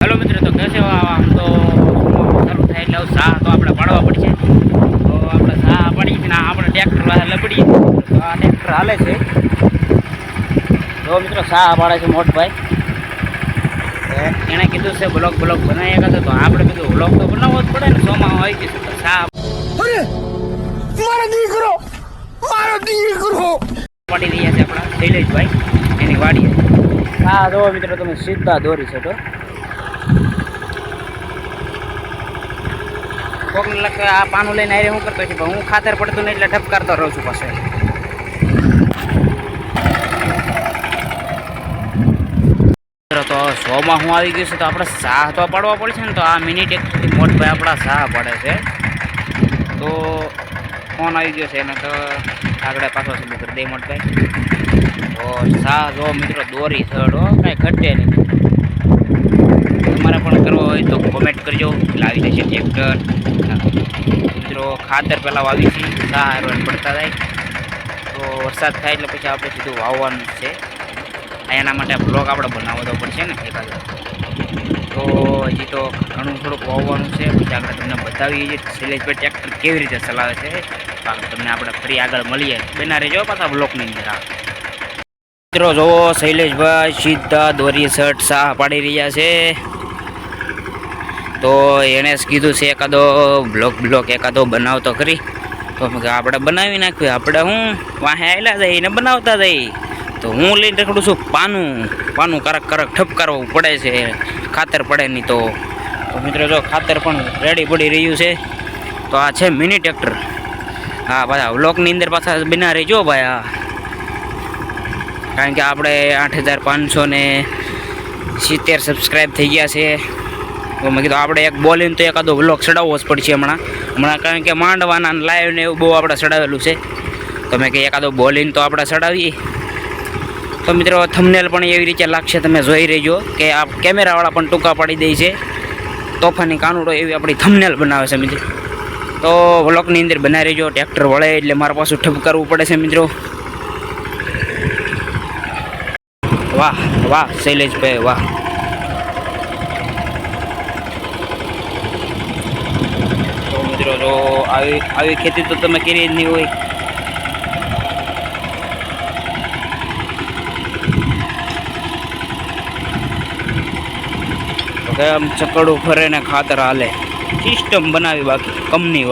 Hello મિત્રો તો કહેશે આમ તો શરૂ થાય એટલે સાહ તો આપણે પાડવા પડશે. તો આપણે સાહ પાડી ને આપણે ટ્રેક્ટર લપડી તો આ ટ્રેક્ટર હાલે છે. તો મિત્રો સાહ પાડે છે મોટભાઈ. એણે કીધું છે બ્લોક બ્લોક બનાવી કરતો તો આપણે કીધું બ્લોક તો બનાવવો જ પડે ને સોમાં હોય કે સાહ સાહ મારો દીકરો મારો દીકરો. પાડી રહ્યા છે આપણા. શૈલેષભાઈ એની વાડીએ હા જો મિત્રો, તમે સીધા દોરી છે તો. કોકને લખે આ પાનું લઈને આવી હું કરતો છું? હું ખાતર પડતું નહીં એટલે ઠપકારતો રહું છું પાસે તો સોમાં હું આવી ગયું છે, તો આપણે સાહ તો પાડવા પડશે ને, તો આ મિનિટ એક મોટભાઈ આપણા સાહ પાડે છે. તો ફોન આવી ગયો છે, એને તો આગળ પાછો ચાલુ કરી દે મોટભાઈ જો મિત્રો દોરી થડો કાંઈ ઘટે નહીં. તમારે પણ કરવો હોય તો કોમેન્ટ કરજો. લાવી આવી જશે ટ્રેક્ટર મિત્રો, ખાતર પહેલાં વાવી છે. સાહ હારવાર પડતા થાય તો વરસાદ થાય એટલે પછી આપણે સીધું વાવવાનું છે. એના માટે બ્લોક આપણે બનાવવો પડશે ને એકાદ તો હજી તો ઘણું થોડુંક વાવવાનું છે. પછી આગળ તમને બતાવીએ છીએ શૈલેષભાઈ ટ્રેક્ટર કેવી રીતે ચલાવે છે. તમને આપણે ફરી આગળ મળીએ. બેના રહેજો પાછા બ્લોકની અંદર. આ મિત્રો જોવો શૈલેષભાઈ સીધા દોરી શર્ટ સાહ પાડી રહ્યા છે. તો એણે કીધું છે એકાદો બ્લોક બ્લોક એકાદો બનાવતો ખરી. તો આપણે બનાવી નાખ્યું. આપણે હું વાહે આવેલા જઈએ ને બનાવતા જઈ. તો હું લઈને રખડું છું પાનું. પાનું કરક કરક ઠપકારવું પડે છે. ખાતર પડે નહીં તો. મિત્રો, જો ખાતર પણ રેડી પડી રહ્યું છે. તો આ છે મિની ટ્રેક્ટર. હા પાછા બ્લોકની અંદર પાછા બના રહેજો ભાઈ હા કારણ કે આપણે આઠ હજાર પાંચસો ને સિત્તેર સબસ્ક્રાઈબ થઈ ગયા છે. મેં કીધું આપણે એક બોલીને તો એકાદો વ્લોગ ચડાવવો જ પડશે હમણાં. હમણાં કારણ કે માંડવાના લાઈવ ને એવું બહુ આપણે ચડાવેલું છે. તો મેં કે એકાદો બોલીને તો આપણે ચડાવીએ. તો મિત્રો થમનેલ પણ એવી રીતે લાગશે, તમે જોઈ રહેજો કે આ કેમેરાવાળા પણ ટૂંકા પાડી દે છે. તોફાની કાનુડો એવી આપણી થમનેલ બનાવે છે મિત્રો. તો વ્લોગની અંદર બનાવી રહેજો ટ્રેક્ટર વળે એટલે મારે પાછું ઠપ કરવું પડે છે મિત્રો. વાહ વાહ શૈલેષભાઈ વાહ. તો મિત્રો, જો આવી આવી ખેતી તો તમે કરી જ નહીં હોય. આમ ચકડું ફરે ને ખાતર હાલે? સિસ્ટમ બનાવી બાકી કંપની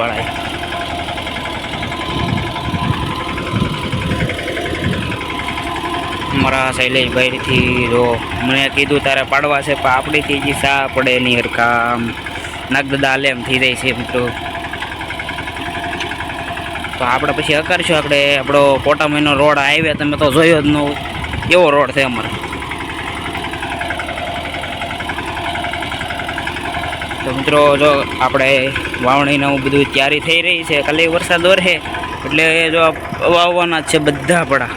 વાળાએ મારા શૈલેષભાઈથી જો મને કીધું તારે પાડવા છે, પણ આપણીથી જે સા પડે એની હરકામ આમ નાગદા હાલે એમ થઈ જાય છે મિત્રો તો. આપણે પછી અકારશું આપણે. આપણો પોટા મહિનો રોડ હાઈવે, તમે તો જોયો જ ન એવો રોડ છે અમારો? તો મિત્રો જો આપણે વાવણીને બધું તૈયારી થઈ રહી છે. ખાલી વરસાદ વરસે, એટલે જો વાવવાના છે બધા પડા.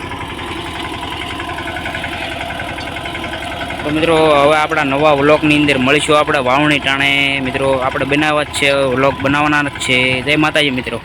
તો મિત્રો, હવે આપણા નવા વ્લોગની અંદર મળીશું. આપણે વાવણી ટાણે મિત્રો, આપણે બનાવવા જ છે, વ્લોગ બનાવવાના જ છે. જય માતાજી મિત્રો.